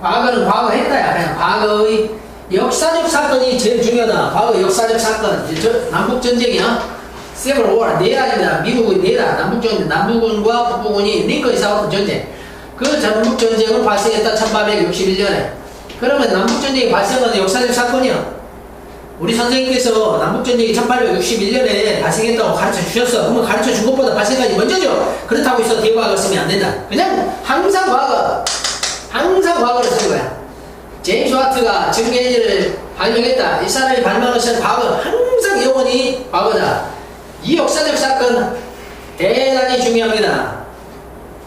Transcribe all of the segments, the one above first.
과거는 과거 했다야. 그냥 과거의 역사적 사건이 제일 중요하다. 과거 역사적 사건. 저 남북 전쟁이야. 세벌 오라 내란입니다. 미국의 내란, 남북 전쟁, 남부군과 북부군이 링컨이 싸웠던 전쟁. 그 전북 전쟁은 발생했다 1861년에. 그러면 남북 전쟁이 발생한 역사적 사건이야. 우리 선생님께서 남북전쟁이 1861년에 발생했다고 가르쳐 주셨어. 그러면 가르쳐 준 것보다 발생까지 먼저죠. 그렇다고 해서 과거 쓰면 안 된다. 그냥 항상 과거, 항상 과거를 쓰는 거야. 제임 스 와트가 증계인을 발명했다. 이 사람이 것은 과거, 항상 영원히 과거다. 이 역사적 사건 대단히 중요합니다.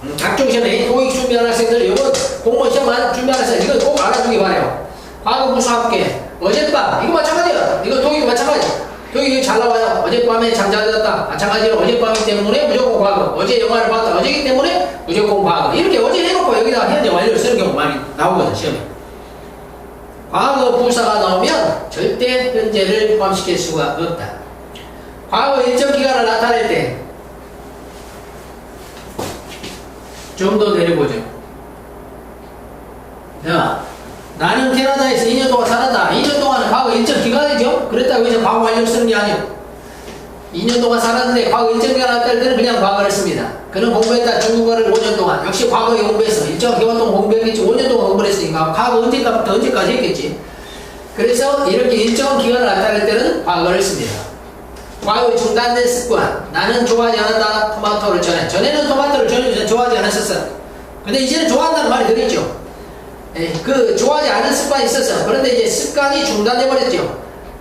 음, 각종 시험에 토익 준비하는 학생들, 이번 공무원 시험 준비하는 학생 이건 꼭 알아두기 바래요. 과거 무수합계. 어젯밤 이거 마찬가지야 이거 독이 마찬가지 독이 잘 나와요 어젯밤에 잤다 마찬가지로 어젯밤이기 때문에 무조건 과거 어제 영화를 봤다 어제기 때문에 무조건 과거 이렇게 어제 해놓고 여기다 현재 완료를 쓰는 경우 많이 나오거든 시험에 과거 부사가 나오면 절대 현재를 포함시킬 수가 없다 과거 일정 기간을 나타낼 때 좀 더 내려보죠 자 나는 캐나다에서 2년 동안 살았다. 2년 동안은 과거 일정 기간이죠. 그랬다고 해서 과거 완료를 쓰는 게 아니에요. 2년 동안 살았는데 과거 일정 기간 할할 때는 그냥 과거를 씁니다. 그는 공부했다. 중국어를 5년 동안. 역시 과거에 공부했어. 일정 기간 동안 공부했겠지. 5년 동안 공부를 했으니까 과거 언제까부터 언제까지 했겠지. 그래서 이렇게 일정 기간을 나타낼 때는 과거를 씁니다. 과거에 중단된 습관. 나는 좋아하지 않았다. 토마토를 전에. 전에는 토마토를 전혀 좋아하지 않았었어. 근데 이제는 좋아한다는 말이 들어있죠. 예, 그 좋아하지 않은 습관이 있었어. 그런데 이제 습관이 중단돼 버렸죠.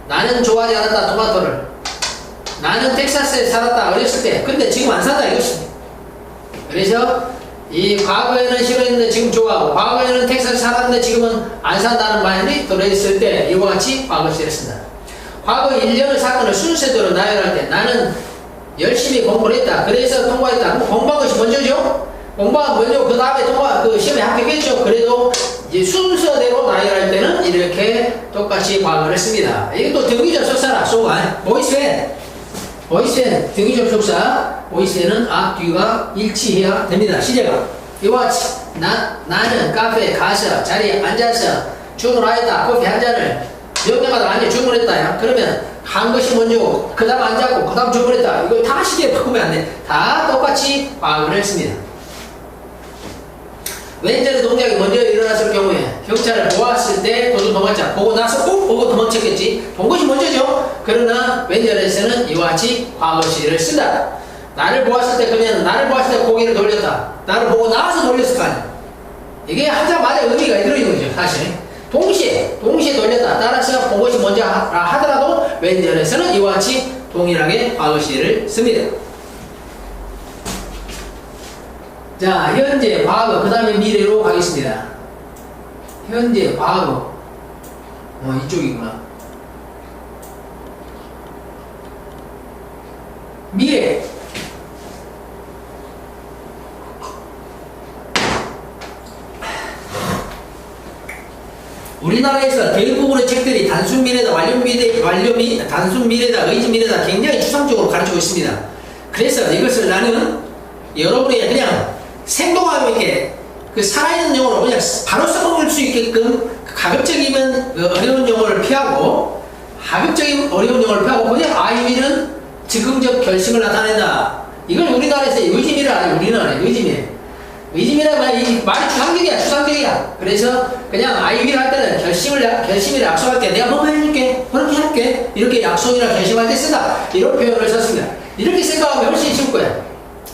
나는 좋아하지 않았다 토마토를. 나는 텍사스에 살았다 어렸을 때. 근데 지금 안 산다 이것입니다. 그래서 이 과거에는 싫어했는데 지금 좋아하고 과거에는 텍사스에 살았는데 지금은 안 산다는 말이 들어있을 때 이와 같이 과거 시를 쓴다. 과거 1년의 사건을 순서대로 나열할 때 나는 열심히 공부를 했다. 그래서 통과했다. 공부한 것이 먼저죠. 공부한 먼저 그 다음에 통과 그 시험에 합격했죠. 그래도 이제 순서대로 나열할 때는 이렇게 똑같이 과거를 씁니다. 이게 또 등기 접속사라. 소가 보이스엔 보이스엔 등기 접속사 보이스엔은 앞 뒤가 일치해야 됩니다. 시제가 이와 같이 나, 나는 카페에 가서 자리에 앉아서 주문하였다. 커피 한 잔을 몇 명마다 앉아 주문했다. 그러면 한 것이 먼저 그 다음 앉았고 그 다음 주문했다. 이거 다 시제에 바꾸면 안 돼. 다 똑같이 과거를 씁니다. 왼전의 동작이 먼저 일어났을 경우에 경찰을 보았을 때 도둑 도망자 보고 나서 꼭 보고 도망쳤겠지. 본 것이 먼저죠. 그러나 왼전에서는 이와 같이 과거 시를 쓴다. 나를 보았을 때 그러면 나를 보았을 때 고개를 돌렸다. 나를 보고 나서 돌렸을 거 아니야. 이게 하자마자 의미가 들어있는 거죠 사실. 동시에 동시에 돌렸다. 따라서 본 것이 먼저 하더라도 왼전에서는 이와 같이 동일하게 과거 시를 씁니다 자, 현재, 과거, 그 다음에 미래로 가겠습니다. 현재, 과거. 어, 이쪽이구나. 미래. 우리나라에서 대부분의 책들이 단순 미래다, 완료 미래, 완료 미, 단순 미래다, 의지 미래다 굉장히 추상적으로 가르치고 있습니다. 그래서 이것을 나는 여러분이 그냥 생동하게 이렇게 그 살아있는 영어로 그냥 바로 써먹을 수 있게끔 가급적이면 그 어려운 영어를 피하고 하급적인 어려운 영어를 피하고 그냥 아이위는 즉흥적 결심을 나타낸다. 이걸 우리나라에서 의지미를 아니 우리나라에 의지미. 의지미란 말이 말이 추상적이야 추상적이야. 그래서 그냥 아이위를 할 때는 결심을 결심을 약속할 때 내가 뭐 해줄게 그렇게 할게 이렇게 약속이나 결심할 때 쓴다. 이런 표현을 썼습니다. 이렇게 생각하면 훨씬 거야.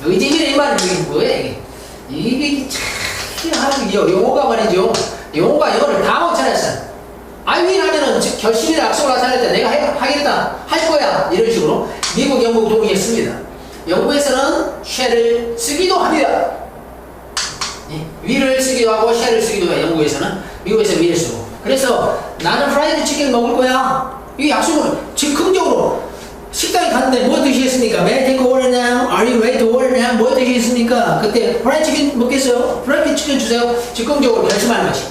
의지미는 이 말이 뭐야 이게? 이게 참 용어가 말이죠. 용어가 영어를 다 못찾았어. 아이윈 하면은 결심이나 약속을 나타낼 때 내가 하겠다, 할 거야. 이런 식으로 미국, 영국 동의했습니다. 영국에서는 쉘을 쓰기도 합니다. 위를 쓰기도 하고 쉘을 쓰기도 해요. 영국에서는. 미국에서 위를 쓰고. 그래서 나는 프라이드 치킨 먹을 거야. 이 약속은 즉흥적으로 식당에 갔는데 뭐 드시겠습니까? May I take order now? Are you ready to order now? 뭐 드시겠습니까? 그때 프라이드 치킨 먹겠어요? 프라이드 치킨 주세요. 즉흥적으로 결심하는 것이.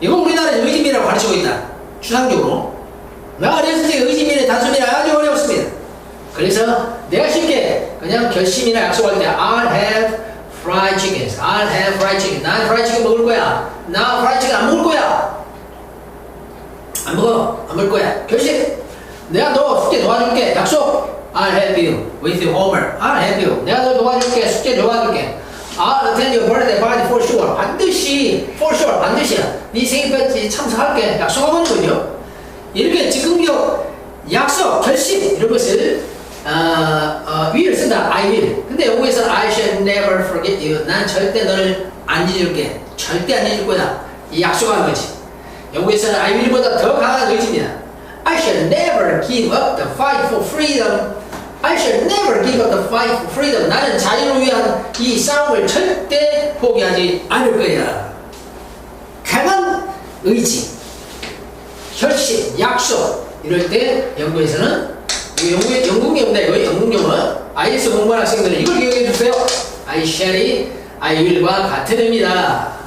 이거 우리나라에서 의지미라고 가르치고 있다. 추상적으로. 내가 어렸을 때 의지미는 단순미라 아주 어렵습니다. 그래서 내가 쉽게 그냥 결심이나 약속할 때 I'll have fried chicken. I'll have fried chicken. 난 fried chicken 먹을 거야. 나 프라이드 치킨 안 먹을 거야. 안 먹어. 안 먹을 거야. 결심. 내가 너 숙제 도와줄게. 약속. I'll help you with your homework. I'll help you. 내가 너 도와줄게. 숙제 도와줄게. I'll attend your birthday party for sure. 반드시, for sure. 반드시야. 네 생일 파티 참석할게. 약속하는 거죠. 이렇게 즉흥적 약속, 결심 이런 것을 어, 어, will을 쓴다. I will. 근데 여기에서 I shall never forget you. 난 절대 너를 안 잊을게. 절대 안 잊을 거야. 이 약속하는 거지. 영국에서는 I will보다 더 강한 의지입니다. I shall never give up the fight for freedom. I shall never give up the fight for freedom. 나는 자유를 위한 이 싸움을 절대 포기하지 않을 거야. 강한 의지, 결심, 약속 이럴 때 영국에서는 이 영국의 영국 영다 이거 영국 영어 IELTS 공부하는 학생들은 이걸 기억해 주세요. I shall이 I will과 같은 의미다.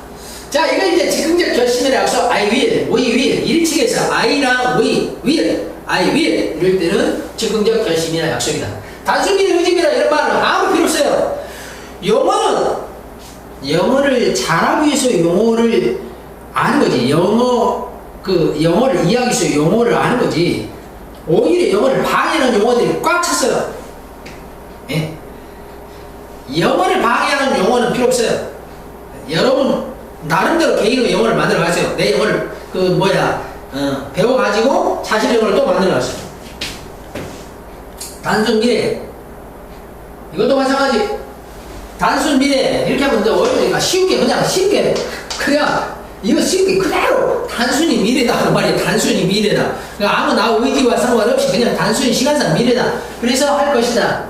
자, 이거 이제 즉흥적 결심의 약속 I will, we will 일치에서 I랑 we, will, I will 이럴 때는 즉흥적 결심이나 약속이다. 단순히 의지입니다. 이런 말은 아무 필요 없어요. 영어는 영어를 잘하기 위해서 영어를 아는 거지. 영어 그 영어를 이해하기 위해서 영어를 아는 거지. 오히려 영어를 방해하는 용어들이 꽉 찼어요. 예? 영어를 방해하는 용어는 필요 없어요. 여러분 나름대로 개인의 영어를 만들어 가세요. 내 영어를 그 뭐야 어, 배워 가지고 자신의 영어를 또 만들어 가세요. 단순 미래 이것도 마찬가지. 단순 미래 이렇게 하면 어려우니까 쉽게 그냥 쉽게 그냥 이거 쉽게 그대로 단순히 미래다 하는 말이 단순히 미래다. 그러니까 아무 나 의지와 상관없이 그냥 단순히 시간상 미래다. 그래서 할 것이다.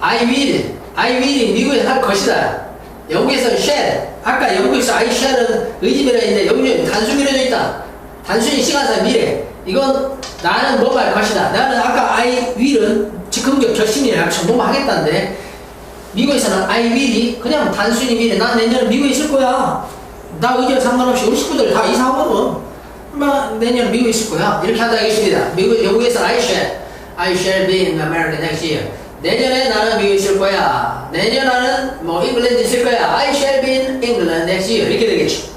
I will, I will이 미국에서 할 것이다. 영국에서 shall. 아까 영국에서 shall은 의지미래 있는데 여기는 단순미래도 있다. 단순히 시간상 미래. 이건 나는 뭐뭐 할 것이다. 나는 아까 I will은 즉흥적 결심이나 약속 뭐뭐 하겠다는데 미국에서는 I will이 그냥 단순히 미래. 난 내년에 미국에 있을 거야. 나 의지와 상관없이 우리 식구들 다 이사하거든. 막 내년 미국에 있을 거야. 이렇게 한다 하겠습니다. 미국, 영국에서 I shall, I shall be in America next year. 내년에 나는 미국에 있을 거야. 내년 나는 뭐 잉글랜드 있을 거야. I shall be in England next year. 이렇게 되겠지.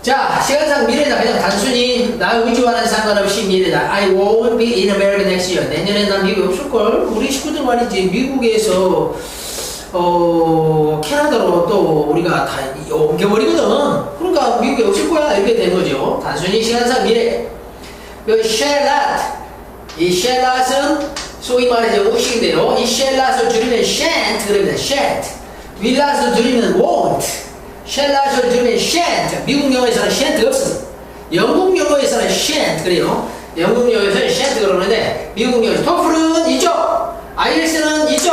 자, 시간상 미래다. 그냥 단순히 나 의지와는 상관없이 미래다. I won't be in America next year. 내년에 난 미국에 없을걸. 우리 식구들 말이지. 미국에서 어, 캐나다로 또 우리가 다 옮겨버리거든. 그러니까 미국에 없을 거야. 이렇게 된 거죠. 단순히 시간상 미래. 그 shall not. 이 shall not은 소위 말해서 우식인데요. 이 shall not을 줄이면 shan't 그럽니다. shan't. will not을 줄이면 won't. shall not을 줄이면 shan't. 미국 영어에서는 shan't 없어. 영국 영어에서는 shan't 그래요. 영국 영어에서는 shan't 그러는데 미국 영어에서 토플은 있죠. IELTS는 있죠.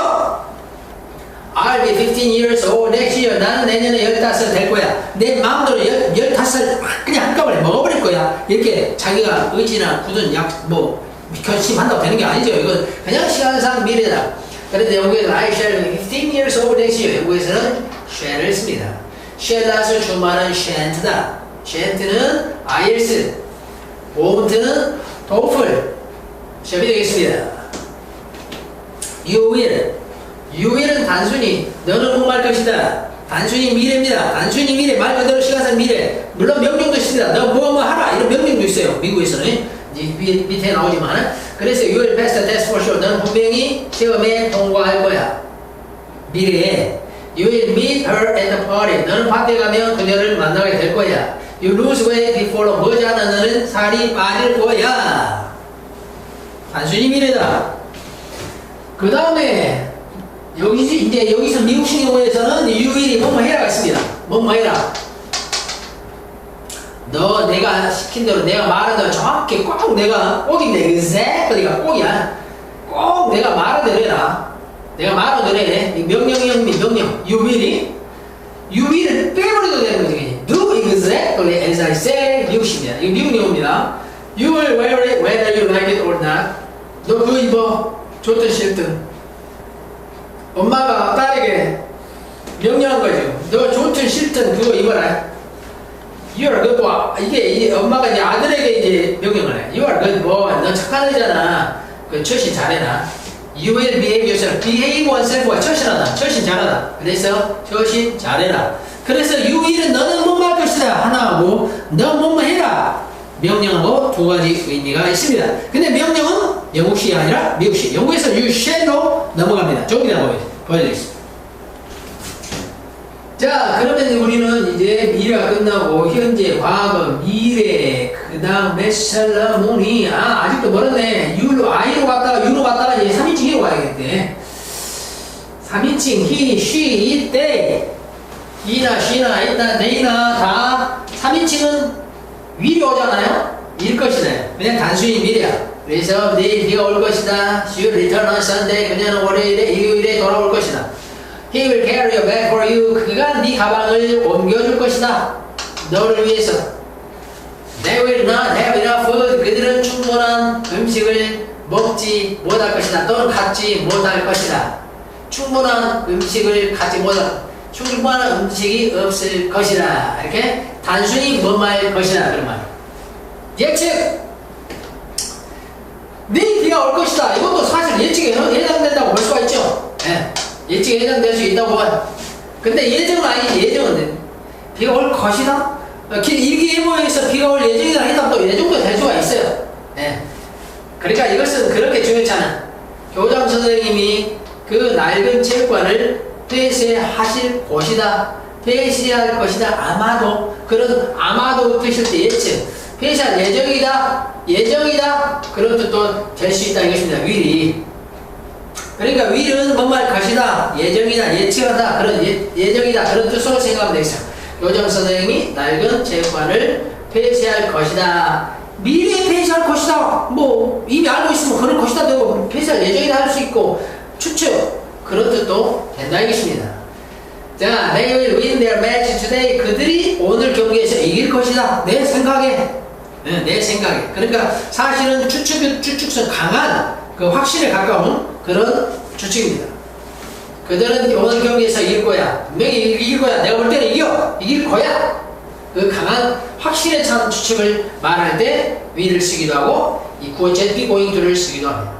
I'll be 15 years old next year. 나는 내년에 15살 될 거야. 내 마음대로 15살 그냥 한꺼번에 먹어버릴 거야. 이렇게 자기가 의지나 굳은 약, 뭐, 결심한다고 되는 게 아니죠. 이건 그냥 시간상 미래다. 그런데 영국에서는 I shall be 15 years old year. 영국에서는 shall을 씁니다. shall not을 준말은 sha'n't다. sha'n't는 IELTS. won't는 TOEFL. 시험이 되겠습니다. Will. 유일은 단순히 너는 목말 것이다. 단순히 미래입니다. 단순히 미래 말 그대로 시간상 미래. 물론 명령도 있습니다. 너 뭐뭐 하라 이런 명령도 있어요. 미국에서는 밑- 밑에 나오지만 그래서 you will pass the test for sure. 너는 분명히 시험에 통과할 거야. 미래에 you will meet her at the party. 너는 파티에 가면 그녀를 만나게 될 거야. You lose weight before 머지않아 너는 살이 빠질 거야. 단순히 미래다. 그 다음에 여기 이제 여기서 미국식 용어에서는 유일이 뭐뭐 해라가 있습니다. 뭐뭐 해라. 너 내가 시킨 대로 내가 말한 대로 정확히 꼭 내가 꼭인데 exactly가 꼭이야. 꼭 내가 말한 대로 해라. 내가 말한 대로 해. 이 명령형이 명령. You will이 You will을 빼버려도 되는 거지. Do exactly as I say. 미국식입니다. 이거 미국 용어입니다. You will wear it whether you like it or not. 너 그거 입어. 좋든 싫든. 엄마가 딸에게 명령한 거죠. 너 좋든 싫든 그거 입어라. Are good boy. 이게 이 엄마가 이제 아들에게 이제 명령을 해. You are good boy. 너 착한 애잖아. 그 처신 잘해라. You will behave yourself. Behave oneself가 처신하다. 처신 잘하다. 그래서 처신 잘해라. 그래서 you will은 너는 뭐뭐 할 것이다 하나하고 너 뭐뭐 해라 명령하고 두 가지 의미가 있습니다. 근데 명령은 영국식이 아니라 미국식. 영국에서 you shall로 넘어갑니다. 좀 이따 보여, 보여드리겠습니다. 자, 그러면 우리는 이제 미래가 끝나고 현재, 과거, 미래, 그 다음 메샬라무니 아, 아직도 멀었네. 유로, 아이로 갔다가 유로 갔다가 이제 3인칭 히로 가야겠대. 3인칭 he, she, it, they 이나 she나 it나 they나 다 3인칭은 위로 오잖아요? 일 것이네. 그냥 단순히 미래야. 그래서 내일 비가 올 것이다. Will return on Sunday. 그녀는 월요일에, 일요일에 돌아올 것이다. He will carry a bag for you. 그가 네 가방을 옮겨줄 것이다. 너를 위해서. They will not have enough food. 그들은 충분한 음식을 먹지 못할 것이다. 또는 갖지 못할 것이다. 충분한 음식을 갖지 못할 충분한 음식이 없을 것이다. 이렇게 단순히 뭐말 것이다. 그런 말. 예측! 내일 비가 올 것이다. 이것도 사실 예측에 해당된다고 볼 수가 있죠. 예. 예측에 해당될 수 있다고 봐요. 근데 예정은 아니지. 예정은 돼. 비가 올 것이다? 어, 길- 일기예보에서 비가 올 예정이라 해당도 예정도 될 수가 있어요. 예. 그러니까 이것은 그렇게 중요치 않아. 교장 선생님이 그 낡은 체육관을 폐쇄하실 곳이다. 폐쇄할 것이다. 아마도 그런 아마도 뜻일 때 예측. 폐쇄할 예정이다. 예정이다. 그런 뜻도 될 수 있다 이것입니다. 위리. 그러니까 위는 뭐말 것이다. 예정이다. 예측하다. 그런 예, 예정이다. 그런 뜻으로 생각하면 되겠어요. 교장 선생님이 낡은 체육관을 폐쇄할 것이다. 미래에 폐쇄할 것이다. 뭐 이미 알고 있으면 그럴 것이다 되고 폐쇄할 예정이다 할 수 있고 추측 그런 뜻도 된다 이것입니다. 자, they will win their match today. 그들이 오늘 경기에서 이길 것이다. 내 생각에. 네, 내 생각에. 그러니까 사실은 추측, 추측성 강한 그 확신에 가까운 그런 추측입니다. 그들은 오늘 경기에서 이길 거야. 분명히 이길 거야. 내가 볼 때는 이겨. 이길 거야. 그 강한 확신에 찬 추측을 말할 때 위를 쓰기도 하고 이 going to를 쓰기도 합니다.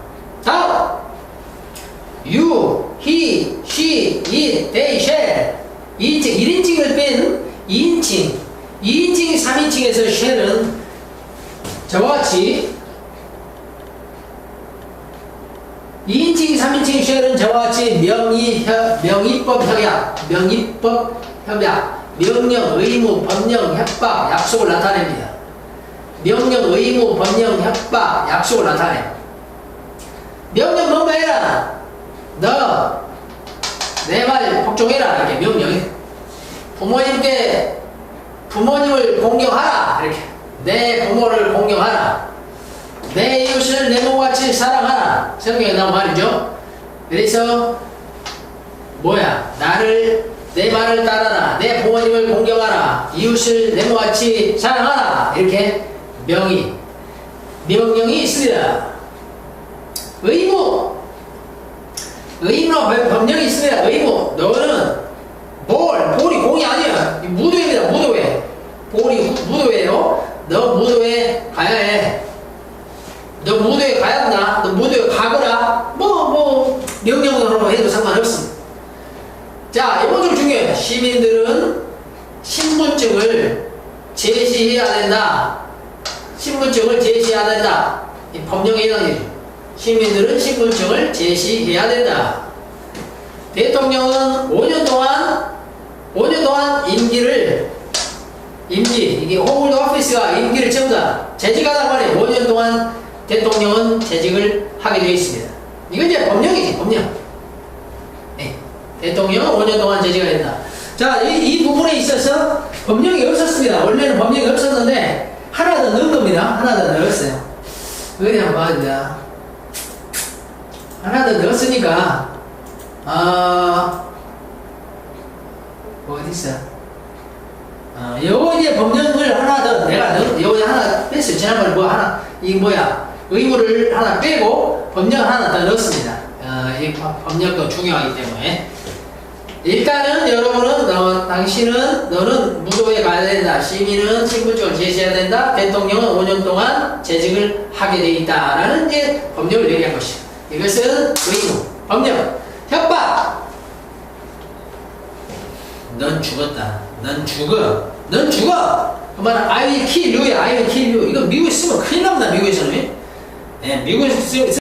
다음 you, he, she, it, they, shall 2인칭, 1인칭을 뺀 2인칭 2인칭이 3인칭에서 shall은 저와 같이 2인칭, 3인칭 shall은 저와 같이 명의, 협, 명의법 협약, 명의법 협약, 명령, 의무, 법령, 협박, 약속을 나타냅니다. 명령, 의무, 법령, 협박, 약속을 나타내. 명령 뭔가 해라. 너 내 말 복종해라 이렇게 명령이 부모님께 부모님을 공경하라 이렇게 내 부모를 공경하라 내 이웃을 내 몸같이 사랑하라. 성경에 나온 말이죠. 그래서 뭐야? 나를 내 말을 따라라. 내 부모님을 공경하라. 이웃을 내 몸같이 사랑하라. 이렇게 명의 명령이 있습니다. 의무 의무나 법령이 있으면 의무. 너는 볼 볼이 공이 아니야. 이 무도회입니다. 무도회. 볼이 무도회요. 너 무도회 가야 해 너 무도회 가야 한다 너 무도회 가거라 뭐 뭐 명령으로 해도 상관없습니다 자 이건 좀 중요해요 시민들은 신분증을 제시해야 된다 신분증을 제시해야 된다 이 법령에 해당되죠 시민들은 신분증을 제시해야 된다. 대통령은 5년 동안 5년 동안 임기를 임기 이게 홀드 오피스가 임기를 채운다. 재직하다 말이에요. 5년 동안 대통령은 재직을 하게 되어 있습니다. 이건 이제 법령이지 법령. 네. 대통령은 5년 동안 재직을 된다. 자, 이, 이 부분에 있어서 법령이 없었습니다. 원래는 법령이 없었는데 하나 더 넣은 겁니다. 하나 더 넣었어요. 어디 한번 봐야 하나 더 넣었으니까 아 어디 있어? 어, 요거 이제 법령을 하나 더 내가 넣 요거 하나 뺐어요. 지난번에 뭐 하나 이 뭐야 의무를 하나 빼고 법령 하나 더 넣었습니다. 어, 이 법- 법령도 중요하기 때문에 일단은 여러분은 너, 당신은 너는 무도에 가야 된다. 시민은 신분증을 제시해야 된다. 대통령은 5년 동안 재직을 하게 돼 있다라는 이제 법령을 얘기한 것이요. 이것은 의무, 법령, 협박. 넌 죽었다. 넌 죽어. 넌 죽어. 그 말은 I will kill you야. I will kill you. 이거 미국에 쓰면 큰일 납니다. 미국에서는. 예, 미국에서 쓰,